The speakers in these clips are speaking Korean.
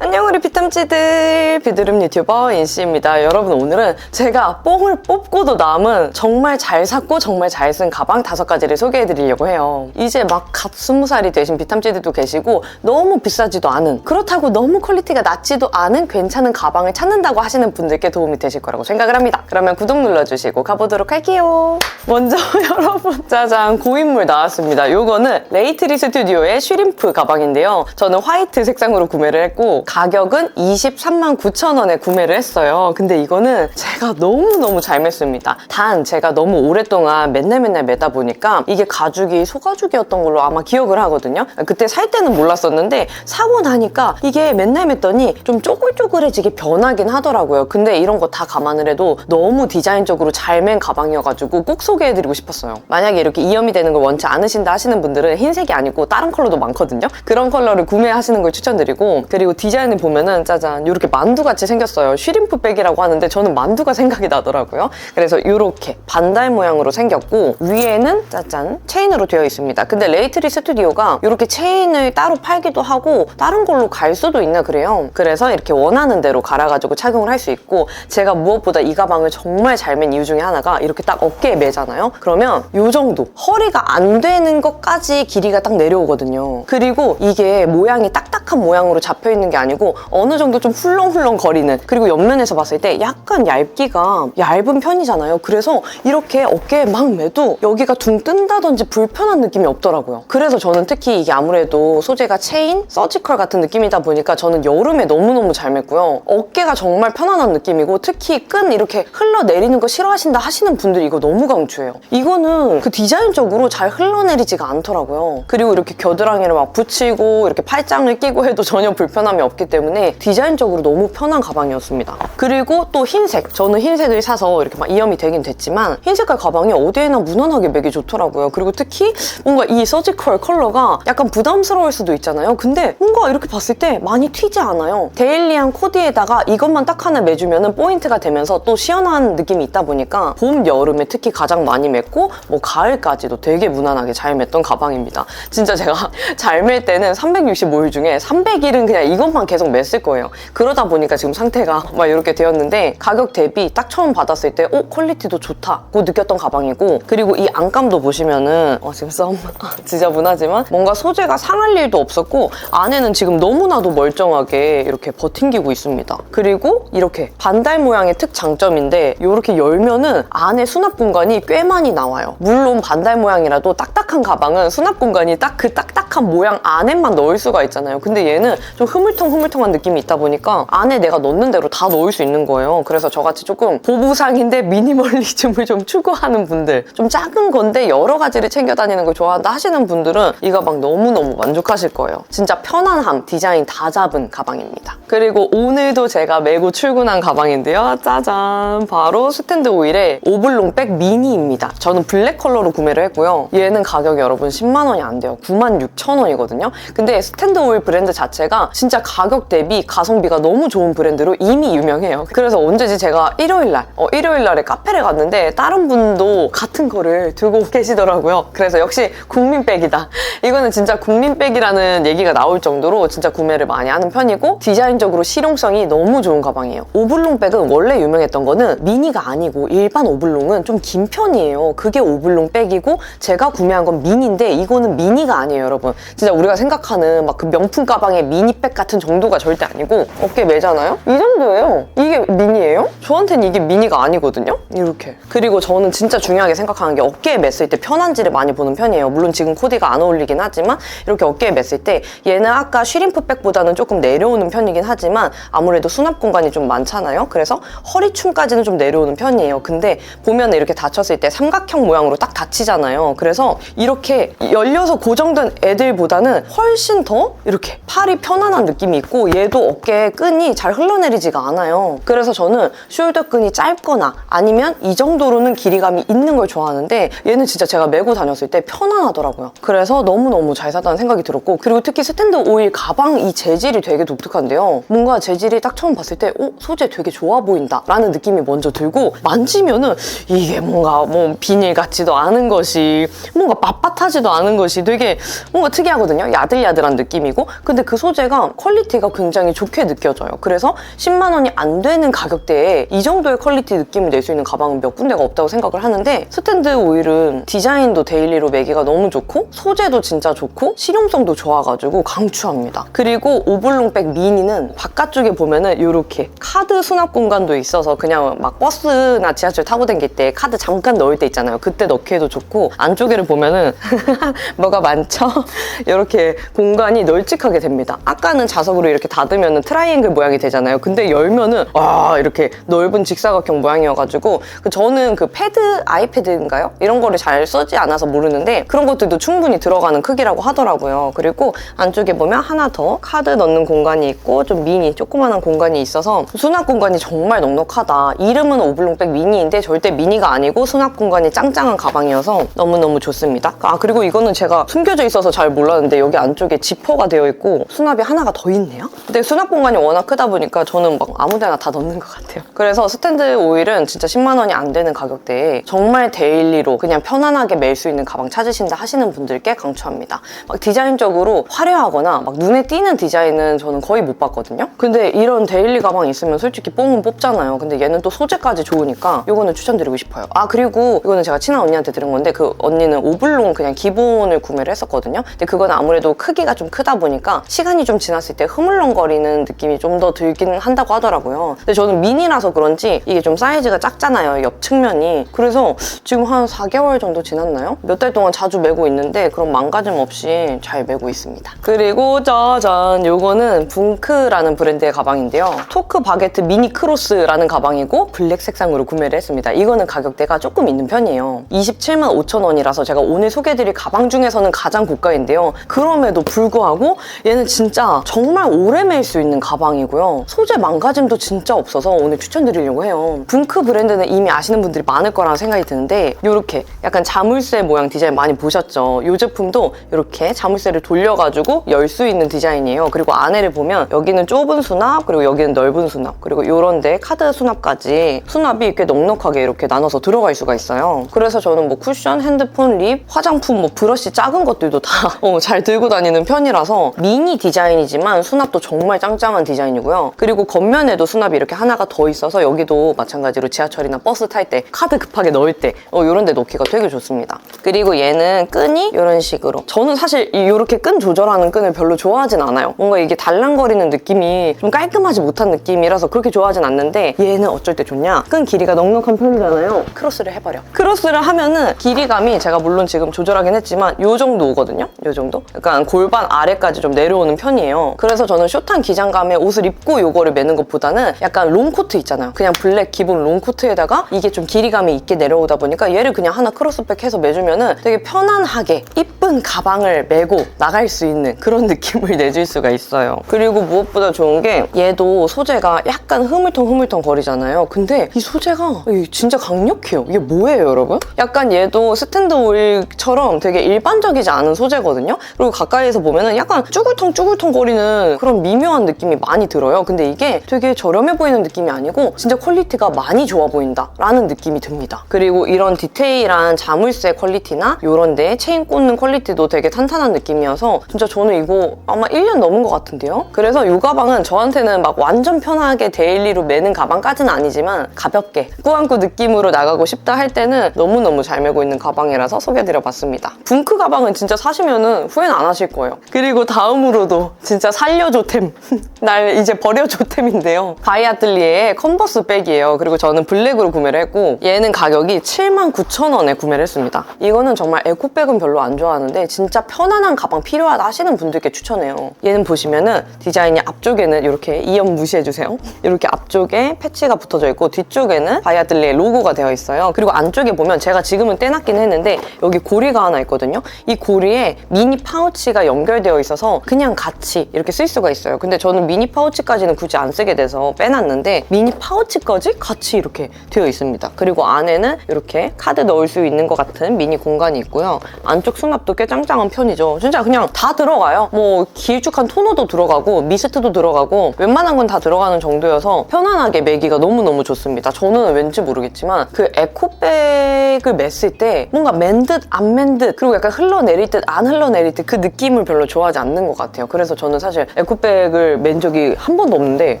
안녕 우리 피탐치들. 비드름 유튜버 인씨입니다. 여러분 오늘은 제가 뽕을 뽑고도 남은 정말 잘 샀고 정말 잘 쓴 가방 다섯 가지를 소개해 드리려고 해요. 이제 막 갓 스무 살이 되신 피탐치들도 계시고 너무 비싸지도 않은 그렇다고 너무 퀄리티가 낮지도 않은 괜찮은 가방을 찾는다고 하시는 분들께 도움이 되실 거라고 생각을 합니다. 그러면 구독 눌러주시고 가보도록 할게요. 먼저 여러분 짜잔 고인물 나왔습니다. 요거는 레이트리 스튜디오의 쉬림프 가방인데요. 저는 화이트 색상으로 구매를 했고 가격은 23만 9천 원에 구매를 했어요. 근데 이거는 제가 너무너무 잘 맸습니다. 단 제가 너무 오랫동안 맨날 맨날 매다 보니까 이게 가죽이 소가죽이었던 걸로 아마 기억을 하거든요. 그때 살 때는 몰랐었는데 사고 나니까 이게 맨날 맸더니 좀 쪼글쪼글해지게 변하긴 하더라고요. 근데 이런 거 다 감안을 해도 너무 디자인적으로 잘 맨 가방이어가지고 꼭 소개해드리고 싶었어요. 만약에 이렇게 이염이 되는 걸 원치 않으신다 하시는 분들은 흰색이 아니고 다른 컬러도 많거든요. 그런 컬러를 구매하시는 걸 추천드리고 그리고 디자인 을 보면은 짜잔 이렇게 만두같이 생겼어요. 쉬림프 백이라고 하는데 저는 만두가 생각이 나더라고요. 그래서 이렇게 반달 모양으로 생겼고 위에는 짜잔 체인으로 되어 있습니다. 근데 레이트리 스튜디오가 이렇게 체인을 따로 팔기도 하고 다른 걸로 갈 수도 있나 그래요. 그래서 이렇게 원하는 대로 갈아가지고 착용을 할 수 있고 제가 무엇보다 이 가방을 정말 잘 맨 이유 중에 하나가 이렇게 딱 어깨에 매잖아요. 그러면 이 정도 허리가 안 되는 것까지 길이가 딱 내려오거든요. 그리고 이게 모양이 딱딱한 모양으로 잡혀 있는 게 아니 고 어느 정도 좀 훌렁훌렁 거리는 그리고 옆면에서 봤을 때 약간 얇기가 얇은 편이잖아요. 그래서 이렇게 어깨에 막 매도 여기가 둥 뜬다든지 불편한 느낌이 없더라고요. 그래서 저는 특히 이게 아무래도 소재가 체인, 서지컬 같은 느낌이다 보니까 저는 여름에 너무너무 잘 맸고요. 어깨가 정말 편안한 느낌이고 특히 끈 이렇게 흘러내리는 거 싫어하신다 하시는 분들이 이거 너무 강추해요. 이거는 그 디자인적으로 잘 흘러내리지가 않더라고요. 그리고 이렇게 겨드랑이를 막 붙이고 이렇게 팔짱을 끼고 해도 전혀 불편함이 없기 때문에 디자인적으로 너무 편한 가방이었습니다. 그리고 또 흰색. 저는 흰색을 사서 이렇게 막 이염이 되긴 됐지만 흰 색깔 가방이 어디에나 무난하게 매기 좋더라고요. 그리고 특히 뭔가 이 서지컬 컬러가 약간 부담스러울 수도 있잖아요. 근데 뭔가 이렇게 봤을 때 많이 튀지 않아요. 데일리한 코디에다가 이것만 딱 하나 매주면 포인트가 되면서 또 시원한 느낌이 있다 보니까 봄, 여름에 특히 가장 많이 맸고 뭐 가을까지도 되게 무난하게 잘 맸던 가방입니다. 진짜 제가 잘 맬 때는 365일 중에 300일은 그냥 이것만 계속 맸을 거예요. 그러다 보니까 지금 상태가 막 이렇게 되었는데 가격 대비 딱 처음 받았을 때 어, 퀄리티도 좋다고 느꼈던 가방이고 그리고 이 안감도 보시면은 어, 지금 썸 지저분하지만 뭔가 소재가 상할 일도 없었고 안에는 지금 너무나도 멀쩡하게 이렇게 버팅기고 있습니다. 그리고 이렇게 반달 모양의 특 장점인데 이렇게 열면은 안에 수납 공간이 꽤 많이 나와요. 물론 반달 모양이라도 딱딱한 가방은 수납 공간이 딱 그 딱딱한 모양 안에만 넣을 수가 있잖아요. 근데 얘는 좀 흐물텅 흐물텅한 느낌이 있다 보니까 안에 내가 넣는 대로 다 넣을 수 있는 거예요. 그래서 저같이 조금 보부상인데 미니멀리즘을 좀 추구하는 분들 좀 작은 건데 여러 가지를 챙겨 다니는 걸 좋아한다 하시는 분들은 이 가방 너무너무 만족하실 거예요. 진짜 편안함, 디자인 다 잡은 가방입니다. 그리고 오늘도 제가 메고 출근한 가방인데요. 짜잔! 바로 스탠드 오일의 오블롱 백 미니입니다. 저는 블랙 컬러로 구매를 했고요. 얘는 가격이 여러분 10만 원이 안 돼요. 9만 6천 원이거든요. 근데 스탠드 오일 브랜드 자체가 진짜 가격 대비 가성비가 너무 좋은 브랜드로 이미 유명해요. 그래서 언제지 제가 일요일 날, 어, 일요일 날에 카페를 갔는데 다른 분도 같은 거를 들고 계시더라고요. 그래서 역시 국민백이다. 이거는 진짜 국민백이라는 얘기가 나올 정도로 진짜 구매를 많이 하는 편이고 디자인적으로 실용성이 너무 좋은 가방이에요. 오블롱 백은 원래 유명했던 거는 미니가 아니고 일반 오블롱은 좀 긴 편이에요. 그게 오블롱 백이고 제가 구매한 건 미니인데 이거는 미니가 아니에요, 여러분. 진짜 우리가 생각하는 막 그 명품 가방의 미니백 같은 정도 가 절대 아니고 어깨 매잖아요? 이 정도예요. 이게 미니예요? 저한테는 이게 미니가 아니거든요? 이렇게. 그리고 저는 진짜 중요하게 생각하는 게 어깨에 맸을 때 편한지를 많이 보는 편이에요. 물론 지금 코디가 안 어울리긴 하지만 이렇게 어깨에 맸을 때 얘는 아까 쉬림프백보다는 조금 내려오는 편이긴 하지만 아무래도 수납 공간이 좀 많잖아요. 그래서 허리춤까지는 좀 내려오는 편이에요. 근데 보면 이렇게 닫혔을 때 삼각형 모양으로 딱 닫히잖아요. 그래서 이렇게 열려서 고정된 애들보다는 훨씬 더 이렇게 팔이 편안한 느낌이 있고 얘도 어깨 끈이 잘 흘러내리지가 않아요. 그래서 저는 숄더 끈이 짧거나 아니면 이 정도로는 길이감이 있는 걸 좋아하는데 얘는 진짜 제가 메고 다녔을 때 편안하더라고요. 그래서 너무너무 잘 샀다는 생각이 들었고 그리고 특히 스탠드 오일 가방 이 재질이 되게 독특한데요. 뭔가 재질이 딱 처음 봤을 때 어? 소재 되게 좋아 보인다 라는 느낌이 먼저 들고 만지면은 이게 뭔가 뭐 비닐 같지도 않은 것이 뭔가 빳빳하지도 않은 것이 되게 뭔가 특이하거든요. 야들야들한 느낌이고 근데 그 소재가 퀄리티 퀄리티가 굉장히 좋게 느껴져요. 그래서 10만 원이 안 되는 가격대에 이 정도의 퀄리티 느낌을 낼 수 있는 가방은 몇 군데가 없다고 생각을 하는데 스탠드 오일은 디자인도 데일리로 매기가 너무 좋고 소재도 진짜 좋고 실용성도 좋아가지고 강추합니다. 그리고 오블롱백 미니는 바깥쪽에 보면은 이렇게 카드 수납 공간도 있어서 그냥 막 버스나 지하철 타고 다닐 때 카드 잠깐 넣을 때 있잖아요. 그때 넣기에도 좋고 안쪽에를 보면은 뭐가 많죠? 이렇게 공간이 널찍하게 됩니다. 아까는 자석 으로 이렇게 닫으면 트라이앵글 모양이 되잖아요. 근데 열면은 와 이렇게 넓은 직사각형 모양이어가지고 그 저는 그 패드 아이패드인가요? 이런 거를 잘 쓰지 않아서 모르는데 그런 것들도 충분히 들어가는 크기라고 하더라고요. 그리고 안쪽에 보면 하나 더 카드 넣는 공간이 있고 좀 미니 조그만한 공간이 있어서 수납 공간이 정말 넉넉하다. 이름은 오블롱백 미니인데 절대 미니가 아니고 수납 공간이 짱짱한 가방이어서 너무너무 좋습니다. 아 그리고 이거는 제가 숨겨져 있어서 잘 몰랐는데 여기 안쪽에 지퍼가 되어 있고 수납이 하나가 더 있 네요. 근데 수납 공간이 워낙 크다 보니까 저는 막 아무 데나 다 넣는 것 같아요. 그래서 스탠드 오일은 진짜 10만 원이 안 되는 가격대에 정말 데일리로 그냥 편안하게 멜 수 있는 가방 찾으신다 하시는 분들께 강추합니다. 막 디자인적으로 화려하거나 막 눈에 띄는 디자인은 저는 거의 못 봤거든요. 근데 이런 데일리 가방 있으면 솔직히 뽕은 뽑잖아요. 근데 얘는 또 소재까지 좋으니까 이거는 추천드리고 싶어요. 아 그리고 이거는 제가 친한 언니한테 들은 건데 그 언니는 오블롱 그냥 기본을 구매를 했었거든요. 근데 그건 아무래도 크기가 좀 크다 보니까 시간이 좀 지났을 때 흐물렁거리는 느낌이 좀 더 들긴 한다고 하더라고요. 근데 저는 미니라서 그런지 이게 좀 사이즈가 작잖아요. 옆 측면이. 그래서 지금 한 4개월 정도 지났나요? 몇 달 동안 자주 메고 있는데 그런 망가짐 없이 잘 메고 있습니다. 그리고 짜잔 요거는 붕크라는 브랜드의 가방인데요. 토크 바게트 미니 크로스라는 가방이고 블랙 색상으로 구매를 했습니다. 이거는 가격대가 조금 있는 편이에요. 27만 5천 원이라서 제가 오늘 소개해드릴 가방 중에서는 가장 고가인데요. 그럼에도 불구하고 얘는 진짜 정말 오래 멜 수 있는 가방이고요. 소재 망가짐도 진짜 없어서 오늘 추천드리려고 해요. 붕크 브랜드는 이미 아시는 분들이 많을 거라는 생각이 드는데 이렇게 약간 자물쇠 모양 디자인 많이 보셨죠? 이 제품도 이렇게 자물쇠를 돌려가지고 열 수 있는 디자인이에요. 그리고 안에를 보면 여기는 좁은 수납 그리고 여기는 넓은 수납 그리고 이런데 카드 수납까지 수납이 이렇게 넉넉하게 이렇게 나눠서 들어갈 수가 있어요. 그래서 저는 뭐 쿠션, 핸드폰, 립, 화장품, 뭐 브러쉬 작은 것들도 다 어, 잘 들고 다니는 편이라서 미니 디자인이지만 수 납도 정말 짱짱한 디자인이고요. 그리고 겉면에도 수납이 이렇게 하나가 더 있어서 여기도 마찬가지로 지하철이나 버스 탈 때 카드 급하게 넣을 때 어, 이런 데 넣기가 되게 좋습니다. 그리고 얘는 끈이 이런 식으로 저는 사실 이- 이렇게 끈 조절하는 끈을 별로 좋아하진 않아요. 뭔가 이게 달랑거리는 느낌이 좀 깔끔하지 못한 느낌이라서 그렇게 좋아하진 않는데 얘는 어쩔 때 좋냐? 끈 길이가 넉넉한 편이잖아요. 크로스를 해버려. 크로스를 하면은 길이감이 제가 물론 지금 조절하긴 했지만 요 정도 오거든요. 요 정도? 약간 골반 아래까지 좀 내려오는 편이에요. 그래서 저는 숏한 기장감의 옷을 입고 요거를 매는 것보다는 약간 롱코트 있잖아요. 그냥 블랙 기본 롱코트에다가 이게 좀 길이감이 있게 내려오다 보니까 얘를 그냥 하나 크로스백 해서 매주면은 되게 편안하게 이쁜 가방을 메고 나갈 수 있는 그런 느낌을 내줄 수가 있어요. 그리고 무엇보다 좋은 게 얘도 소재가 약간 흐물텅 흐물텅 거리잖아요. 근데 이 소재가 진짜 강력해요. 이게 뭐예요, 여러분? 약간 얘도 스탠드 오일처럼 되게 일반적이지 않은 소재거든요. 그리고 가까이에서 보면은 약간 쭈글텅 쭈글텅 거리는 그런 미묘한 느낌이 많이 들어요. 근데 이게 되게 저렴해 보이는 느낌이 아니고 진짜 퀄리티가 많이 좋아 보인다라는 느낌이 듭니다. 그리고 이런 디테일한 자물쇠 퀄리티나 요런데 체인 꽂는 퀄리티도 되게 탄탄한 느낌이어서 진짜 저는 이거 아마 1년 넘은 것 같은데요? 그래서 이 가방은 저한테는 막 완전 편하게 데일리로 매는 가방까지는 아니지만 가볍게 꾸안꾸 느낌으로 나가고 싶다 할 때는 너무너무 잘 메고 있는 가방이라서 소개해드려봤습니다. 붕크 가방은 진짜 사시면은 후회는 안 하실 거예요. 그리고 다음으로도 진짜 살 려줘템. 날 이제 버려줘템인데요. 바이아틀리에의 컨버스 백이에요. 그리고 저는 블랙으로 구매를 했고 얘는 가격이 79,000원에 구매를 했습니다. 이거는 정말 에코백은 별로 안 좋아하는데 진짜 편안한 가방 필요하다 하시는 분들께 추천해요. 얘는 보시면은 디자인이 앞쪽에는 이렇게 이연 무시해주세요. 이렇게 앞쪽에 패치가 붙어져 있고 뒤쪽에는 바이아틀리의 로고가 되어 있어요. 그리고 안쪽에 보면 제가 지금은 떼놨긴 했는데 여기 고리가 하나 있거든요. 이 고리에 미니 파우치가 연결되어 있어서 그냥 같이 이렇게 쓸 수가 있어요. 근데 저는 미니 파우치까지는 굳이 안 쓰게 돼서 빼놨는데 미니 파우치까지 같이 이렇게 되어 있습니다. 그리고 안에는 이렇게 카드 넣을 수 있는 것 같은 미니 공간이 있고요. 안쪽 수납도 꽤 짱짱한 편이죠. 진짜 그냥 다 들어가요. 뭐 길쭉한 토너도 들어가고 미스트도 들어가고 웬만한 건 다 들어가는 정도여서 편안하게 매기가 너무너무 좋습니다. 저는 왠지 모르겠지만 그 에코백을 맸을 때 뭔가 맨 듯 안 맨 듯 그리고 약간 흘러내릴 듯 안 흘러내릴 듯 그 느낌을 별로 좋아하지 않는 것 같아요. 그래서 저는 사실 에코백을 맨 적이 한 번도 없는데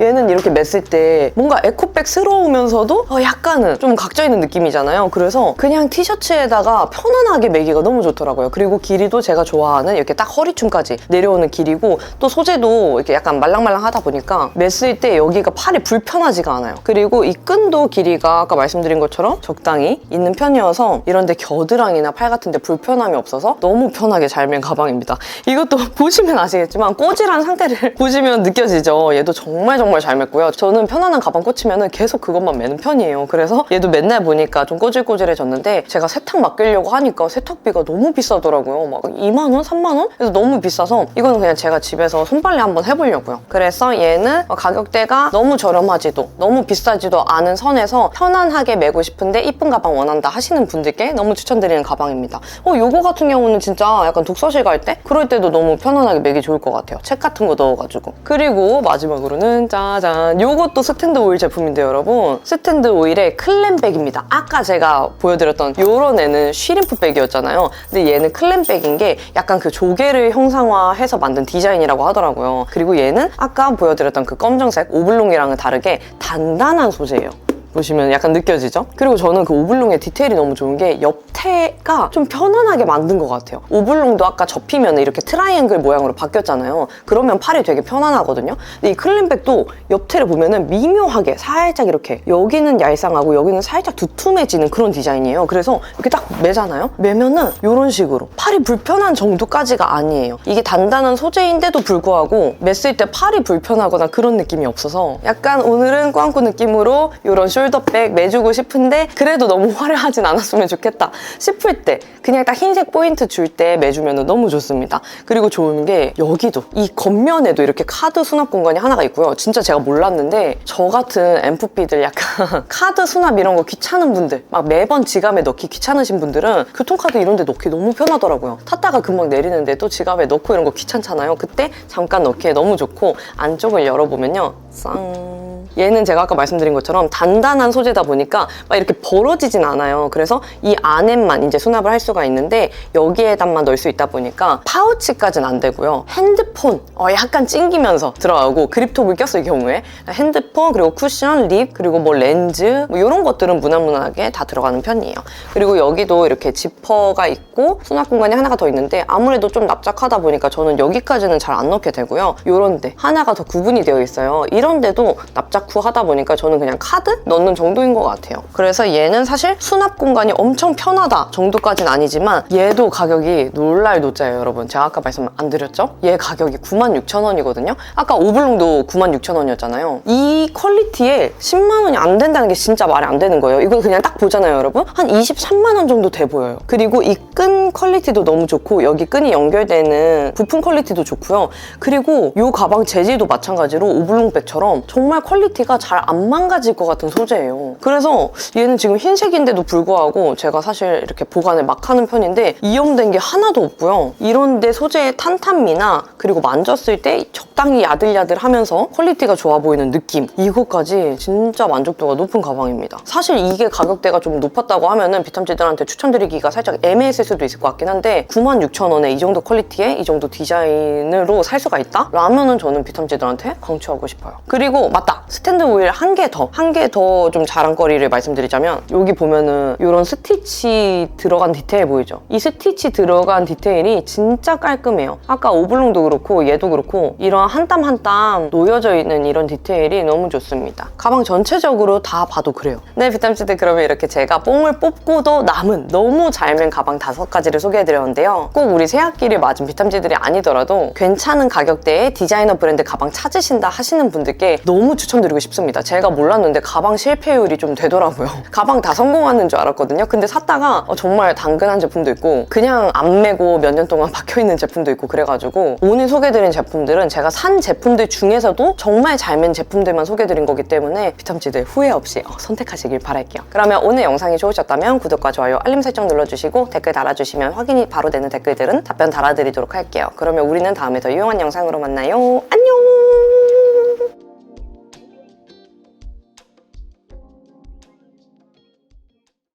얘는 이렇게 맸을 때 뭔가 에코백스러우면서도 어, 약간은 좀 각져 있는 느낌이잖아요. 그래서 그냥 티셔츠에다가 편안하게 매기가 너무 좋더라고요. 그리고 길이도 제가 좋아하는 이렇게 딱 허리춤까지 내려오는 길이고 또 소재도 이렇게 약간 말랑말랑하다 보니까 맸을 때 여기가 팔이 불편하지가 않아요. 그리고 이 끈도 길이가 아까 말씀드린 것처럼 적당히 있는 편이어서 이런데 겨드랑이나 팔 같은데 불편함이 없어서 너무 편하게 잘 맨 가방입니다. 이것도 보시면 아시겠지만 꼬질한 상태 를 보시면 느껴지죠. 얘도 정말 정말 잘 맸고요. 저는 편안한 가방 꽂히면 계속 그것만 매는 편이에요. 그래서 얘도 맨날 보니까 좀 꼬질꼬질해졌는데 제가 세탁 맡기려고 하니까 세탁비가 너무 비싸더라고요. 막 2만 원, 3만 원? 그래서 너무 비싸서 이거는 그냥 제가 집에서 손빨래 한번 해보려고요. 그래서 얘는 가격대가 너무 저렴하지도 너무 비싸지도 않은 선에서 편안하게 메고 싶은데 이쁜 가방 원한다 하시는 분들께 너무 추천드리는 가방입니다. 어, 요거 같은 경우는 진짜 약간 독서실 갈 때? 그럴 때도 너무 편안하게 매기 좋을 것 같아요. 책 같은 거 넣어가지고. 그리고 마지막으로는 짜잔. 요것도 스탠드 오일 제품인데요, 여러분. 스탠드 오일의 클램백입니다. 아까 제가 보여드렸던 요런 애는 쉬림프 백이었잖아요. 근데 얘는 클램백인 게 약간 그 조개를 형상화해서 만든 디자인이라고 하더라고요. 그리고 얘는 아까 보여드렸던 그 검정색 오블롱이랑은 다르게 단단한 소재예요. 보시면 약간 느껴지죠? 그리고 저는 그 오블롱의 디테일이 너무 좋은 게 옆태가 좀 편안하게 만든 것 같아요. 오블롱도 아까 접히면 이렇게 트라이앵글 모양으로 바뀌었잖아요. 그러면 팔이 되게 편안하거든요. 근데 이 클린백도 옆태를 보면은 미묘하게 살짝 이렇게 여기는 얄쌍하고 여기는 살짝 두툼해지는 그런 디자인이에요. 그래서 이렇게 딱 매잖아요? 매면은 이런 식으로 팔이 불편한 정도까지가 아니에요. 이게 단단한 소재인데도 불구하고 맸을 때 팔이 불편하거나 그런 느낌이 없어서 약간 오늘은 꽝꾸 느낌으로 이런 숄더백 매주고 싶은데 그래도 너무 화려하진 않았으면 좋겠다 싶을 때 그냥 딱 흰색 포인트 줄 때 매주면 너무 좋습니다. 그리고 좋은 게 여기도 이 겉면에도 이렇게 카드 수납 공간이 하나가 있고요. 진짜 제가 몰랐는데 저 같은 엠프피들 약간 카드 수납 이런 거 귀찮은 분들 막 매번 지갑에 넣기 귀찮으신 분들은 교통카드 이런 데 넣기 너무 편하더라고요. 탔다가 금방 내리는데 또 지갑에 넣고 이런 거 귀찮잖아요. 그때 잠깐 넣기에 너무 좋고 안쪽을 열어보면요. 쌍 얘는 제가 아까 말씀드린 것처럼 단단한 소재다 보니까 막 이렇게 벌어지진 않아요. 그래서 이 안에만 이제 수납을 할 수가 있는데 여기에다만 넣을 수 있다 보니까 파우치까지는 안 되고요. 핸드폰 어, 약간 찡기면서 들어가고 그립톡을 꼈을 경우에 핸드폰 그리고 쿠션, 립 그리고 뭐 렌즈 뭐 이런 것들은 무난무난하게 다 들어가는 편이에요. 그리고 여기도 이렇게 지퍼가 있고 수납 공간이 하나가 더 있는데 아무래도 좀 납작하다 보니까 저는 여기까지는 잘 안 넣게 되고요. 요런데 하나가 더 구분이 되어 있어요. 이런데도 납작 후 하다 보니까 저는 그냥 카드 넣는 정도인 것 같아요. 그래서 얘는 사실 수납 공간이 엄청 편하다 정도까지는 아니지만 얘도 가격이 놀랄 노자예요, 여러분. 제가 아까 말씀 안 드렸죠? 얘 가격이 96,000원이거든요. 아까 오블롱도 96,000원이었잖아요. 이 퀄리티에 10만 원이 안 된다는 게 진짜 말이 안 되는 거예요. 이거 그냥 딱 보잖아요, 여러분. 한 23만 원 정도 돼 보여요. 그리고 이 끈 퀄리티도 너무 좋고 여기 끈이 연결되는 부품 퀄리티도 좋고요. 그리고 이 가방 재질도 마찬가지로 오블롱백처럼 정말 퀄리티 가 잘 안 망가질 것 같은 소재예요. 그래서 얘는 지금 흰색인데도 불구하고 제가 사실 이렇게 보관을 막 하는 편인데 이염된 게 하나도 없고요. 이런데 소재의 탄탄미나 그리고 만졌을 때 적당히 야들야들하면서 퀄리티가 좋아 보이는 느낌 이거까지 진짜 만족도가 높은 가방입니다. 사실 이게 가격대가 좀 높았다고 하면은 비탐지들한테 추천드리기가 살짝 애매했을 수도 있을 것 같긴 한데 96,000원에 이 정도 퀄리티에 이 정도 디자인으로 살 수가 있다? 라면은 저는 비탐지들한테 강추하고 싶어요. 그리고 맞다! 스탠드 오일 한 개 더, 한 개 더 좀 자랑거리를 말씀드리자면 여기 보면은 이런 스티치 들어간 디테일 보이죠? 이 스티치 들어간 디테일이 진짜 깔끔해요. 아까 오블롱도 그렇고 얘도 그렇고 이런 한 땀 한 땀 놓여져 있는 이런 디테일이 너무 좋습니다. 가방 전체적으로 다 봐도 그래요. 네, 비탐치들 그러면 이렇게 제가 뽕을 뽑고도 남은 너무 잘 맨 가방 다섯 가지를 소개해드렸는데요. 꼭 우리 새학기를 맞은 비탐지들이 아니더라도 괜찮은 가격대의 디자이너 브랜드 가방 찾으신다 하시는 분들께 너무 추천드 리고 싶습니다. 제가 몰랐는데 가방 실패율이 좀 되더라고요. 가방 다 성공하는 줄 알았거든요. 근데 샀다가 어, 정말 당근한 제품도 있고 그냥 안 매고 몇 년 동안 박혀있는 제품도 있고 그래가지고 오늘 소개드린 제품들은 제가 산 제품들 중에서도 정말 잘 맨 제품들만 소개드린 거기 때문에 비탐지들 후회 없이 어, 선택하시길 바랄게요. 그러면 오늘 영상이 좋으셨다면 구독과 좋아요, 알림 설정 눌러주시고 댓글 달아주시면 확인이 바로 되는 댓글들은 답변 달아드리도록 할게요. 그러면 우리는 다음에 더 유용한 영상으로 만나요. 안녕!